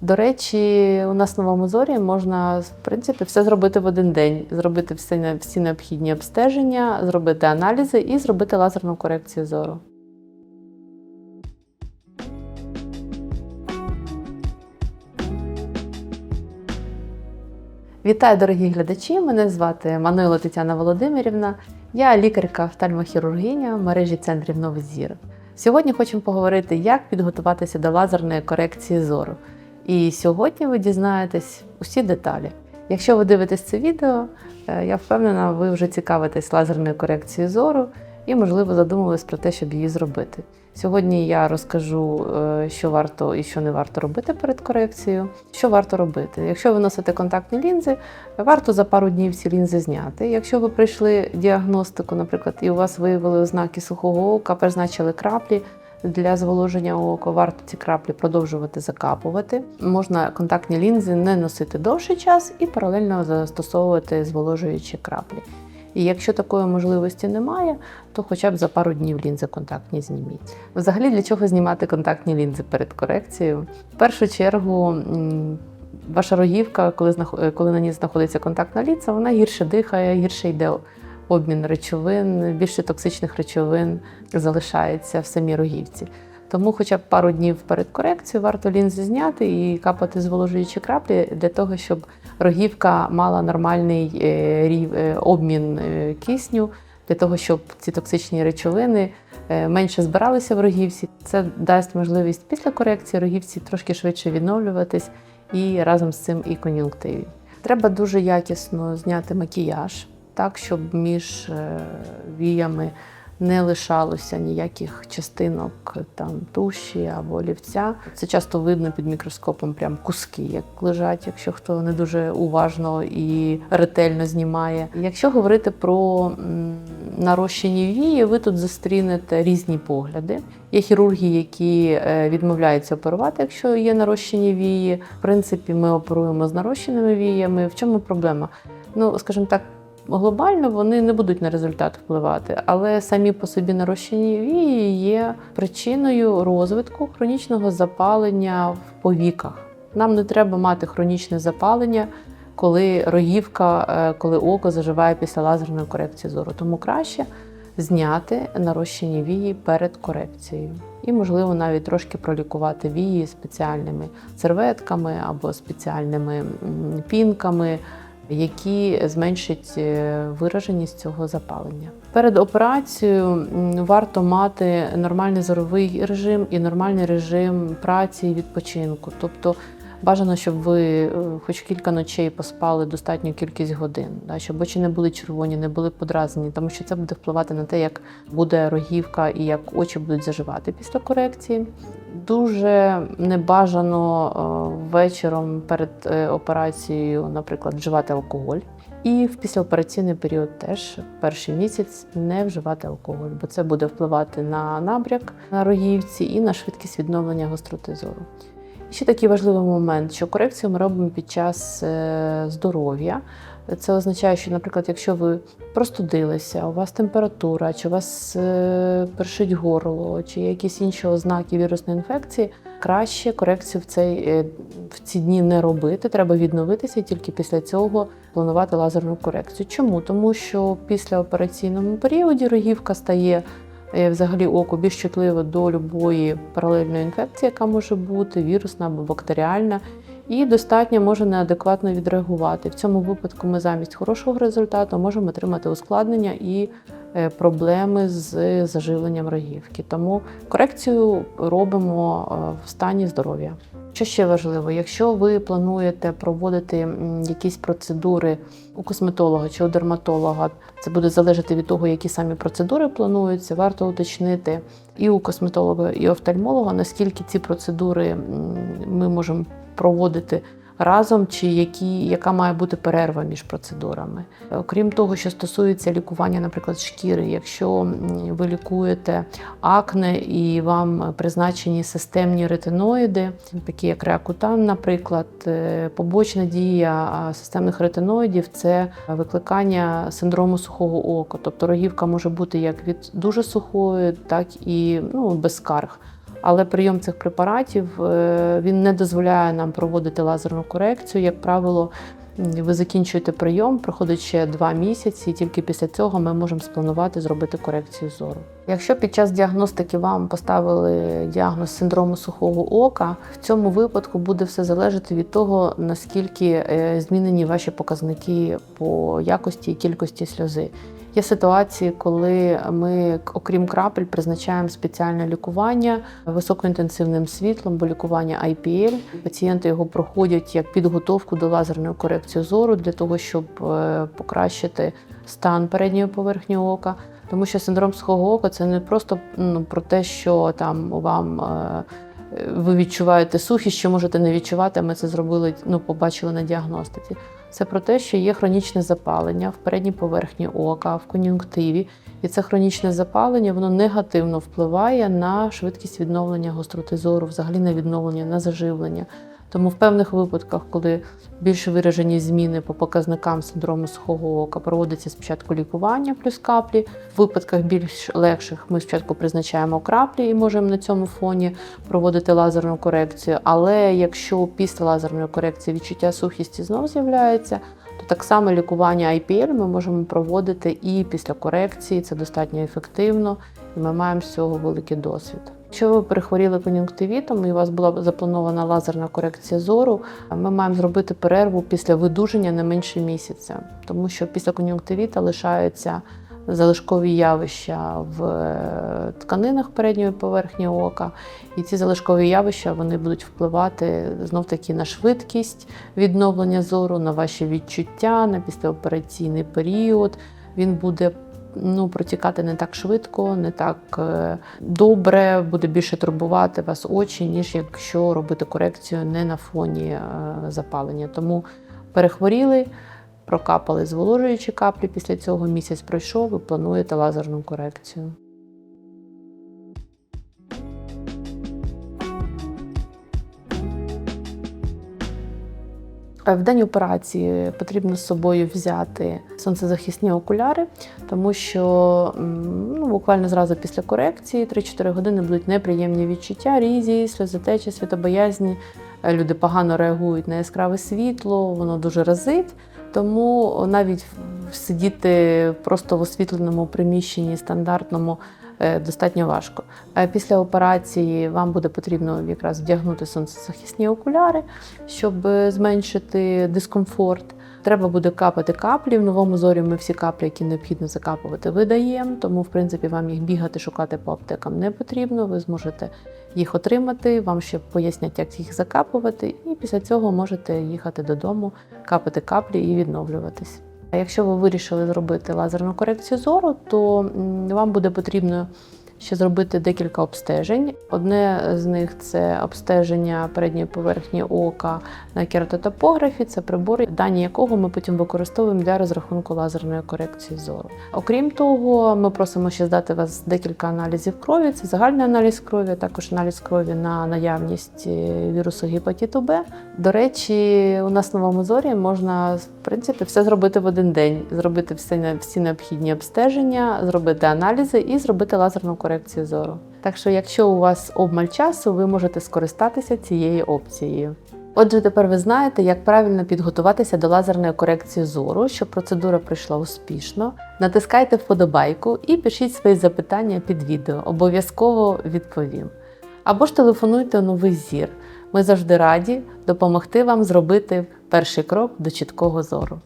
До речі, у нас в Новому Зорі можна в принципі все зробити в один день: зробити всі, всі необхідні обстеження, зробити аналізи і зробити лазерну корекцію зору. Вітаю, дорогі глядачі! Мене звати Мануїла Тетяна Володимирівна. Я лікарка-офтальмохірургиня в мережі центрів Новий Зір. Сьогодні хочемо поговорити, як підготуватися до лазерної корекції зору. І сьогодні ви дізнаєтесь усі деталі. Якщо ви дивитесь це відео, е, я впевнена, ви вже цікавитесь лазерною корекцією зору і, можливо, задумувались про те, щоб її зробити. Сьогодні я розкажу, е, що варто і що не варто робити перед корекцією. Що варто робити? Якщо ви носите контактні лінзи, варто за пару днів ці лінзи зняти. Якщо ви пройшли діагностику, наприклад, і у вас виявили ознаки сухого ока, призначили краплі. Для зволоження ока варто ці краплі продовжувати закапувати. Можна контактні лінзи не носити довший час і паралельно застосовувати зволожуючі краплі. І якщо такої можливості немає, то хоча б за пару днів лінзи контактні зніміть. Взагалі, для чого знімати контактні лінзи перед корекцією? В першу чергу, ваша рогівка, коли, коли на ній знаходиться контактна лінза, вона гірше дихає, гірше йде обмін речовин, більше токсичних речовин залишається в самій рогівці. Тому хоча б пару днів перед корекцією варто лінзи зняти і капати зволожуючі краплі для того, щоб рогівка мала нормальний е, е, обмін е, кисню, для того, щоб ці токсичні речовини менше збиралися в рогівці. Це дасть можливість після корекції рогівці трошки швидше відновлюватись і разом з цим і кон'юнктиві. Треба дуже якісно зняти макіяж, так, щоб між е, віями не лишалося ніяких частинок там туші або олівця. Це часто видно під мікроскопом, прям куски, як лежать, якщо хто не дуже уважно і ретельно знімає. Якщо говорити про нарощені вії, ви тут зустрінете різні погляди. Є хірурги, які е, відмовляються оперувати, якщо є нарощені вії. В принципі, ми оперуємо з нарощеними віями. В чому проблема? Ну, скажімо так, глобально вони не будуть на результат впливати, але самі по собі нарощені вії є причиною розвитку хронічного запалення в повіках. Нам не треба мати хронічне запалення, коли рогівка, е, коли око заживає після лазерної корекції зору. Тому краще зняти нарощені вії перед корекцією. І, можливо, навіть трошки пролікувати вії спеціальними серветками або спеціальними пінками, які зменшать е, вираженість цього запалення. Перед операцією варто мати нормальний зоровий режим і нормальний режим праці і відпочинку. Тобто бажано, щоб ви е, хоч кілька ночей поспали достатню кількість годин, да, щоб очі не були червоні, не були подразнені, тому що це буде впливати на те, як буде рогівка і як очі будуть заживати після корекції. Дуже небажано е, вечором перед е, операцією, наприклад, вживати алкоголь. І в післяопераційний період теж перший місяць не вживати алкоголь, бо це буде впливати на набряк на рогівці і на швидкість відновлення гостроти зору. Ще такий важливий момент, що корекцію ми робимо під час е, здоров'я. Це означає, що, наприклад, якщо ви простудилися, у вас температура, чи у вас е, першить горло, чи якісь інші ознаки вірусної інфекції, краще корекцію в, цей, е, в ці дні не робити. Треба відновитися і тільки після цього планувати лазерну корекцію. Чому? Тому що після операційному періоді рогівка стає взагалі око більш чутливе до любої паралельної інфекції, яка може бути вірусна або бактеріальна, і достатньо може неадекватно відреагувати. В цьому випадку ми замість хорошого результату можемо отримати ускладнення і е, проблеми з заживленням рогівки. Тому корекцію робимо е, в стані здоров'я. Що ще важливо, якщо ви плануєте проводити якісь процедури у косметолога чи у дерматолога, це буде залежати від того, які самі процедури плануються. Варто уточнити і у косметолога, і офтальмолога, наскільки ці процедури ми можемо проводити разом, чи які, яка має бути перерва між процедурами. Окрім того, що стосується лікування, наприклад, шкіри, якщо ви лікуєте акне і вам призначені системні ретиноїди, такі як реакутан, наприклад, е, побочна дія системних ретиноїдів це викликання синдрому сухого ока. Тобто рогівка може бути як від дуже сухої, так і ну, без скарг. Але прийом цих препаратів е, він не дозволяє нам проводити лазерну корекцію. Як правило, ви закінчуєте прийом, проходить ще два місяці, і тільки після цього ми можемо спланувати зробити корекцію зору. Якщо під час діагностики вам поставили діагноз синдрому сухого ока, в цьому випадку буде все залежати від того, наскільки е, змінені ваші показники по якості і кількості сльози. Є ситуації, коли ми, окрім крапель, призначаємо спеціальне лікування високоінтенсивним світлом, бо лікування IPL. Пацієнти його проходять як підготовку до лазерної корекції зору для того, щоб е, покращити стан передньої поверхні ока. Тому що синдром сухого ока це не просто ну, про те, що там вам е, ви відчуваєте сухість, що можете не відчувати. Ми це зробили, ну побачили на діагностиці. Це про те, що є хронічне запалення в передній поверхні ока, в кон'юнктиві. І це хронічне запалення воно негативно впливає на швидкість відновлення гостроти зору, взагалі на відновлення, на заживлення. Тому в певних випадках, коли більш виражені зміни по показникам синдрому сухого ока, проводиться спочатку лікування плюс каплі. В випадках більш легших ми спочатку призначаємо краплі і можемо на цьому фоні проводити лазерну корекцію. Але якщо після лазерної корекції відчуття сухісті знов з'являється, то так само лікування IPL ми можемо проводити і після корекції. Це достатньо ефективно, і ми маємо з цього великий досвід. Якщо ви перехворіли кон'юнктивітом і у вас була запланована лазерна корекція зору, ми маємо зробити перерву після видуження не менше місяця, тому що після кон'юнктивіта лишаються залишкові явища в е, тканинах передньої поверхні ока, і ці залишкові явища вони будуть впливати знов таки на швидкість відновлення зору, на ваші відчуття, на післяопераційний період. Він буде ну, протікати не так швидко, не так е, добре, буде більше турбувати вас очі, ніж якщо робити корекцію не на фоні е, запалення. Тому перехворіли, прокапали зволожуючі каплі. Після цього місяць пройшов ви плануєте лазерну корекцію. В день операції потрібно з собою взяти сонцезахисні окуляри, тому що ну, буквально зразу після корекції 3-4 години будуть неприємні відчуття, різі, сльозотечі, світобоязні. Е, Люди погано реагують на яскраве світло, воно дуже разить. Тому навіть сидіти просто в освітленому приміщенні стандартному е, достатньо важко. Е, Після операції вам буде потрібно якраз вдягнути сонцезахисні окуляри, щоб е, зменшити дискомфорт. Треба буде капати каплі. В новому зорі ми всі каплі, які необхідно закапувати, видаємо. Тому, в принципі, вам їх бігати, шукати по аптекам не потрібно. Ви зможете їх отримати, вам ще пояснять, як їх закапувати, і після цього можете їхати додому, капати каплі і відновлюватись. Якщо ви вирішили зробити лазерну корекцію зору, то вам буде потрібно ще зробити декілька обстежень. Одне з них це обстеження передньої поверхні ока на кератотопографі. Це прибор, дані якого ми потім використовуємо для розрахунку лазерної корекції зору. Окрім того, ми просимо ще здати вас декілька аналізів крові. Це загальний аналіз крові, а також аналіз крові на наявність е, вірусу гепатиту Б. До речі, у нас в новому зорі можна принципі все зробити в один день, зробити всі, всі необхідні обстеження, зробити аналізи і зробити лазерну корекцію зору. Так що, якщо у вас обмаль часу, ви можете скористатися цією опцією. Отже, тепер ви знаєте, як правильно підготуватися до лазерної корекції зору, щоб процедура пройшла успішно. Натискайте вподобайку і пишіть свої запитання під відео. Обов'язково відповім. Або ж телефонуйте новий зір. Ми завжди раді допомогти вам зробити перший крок до чіткого зору.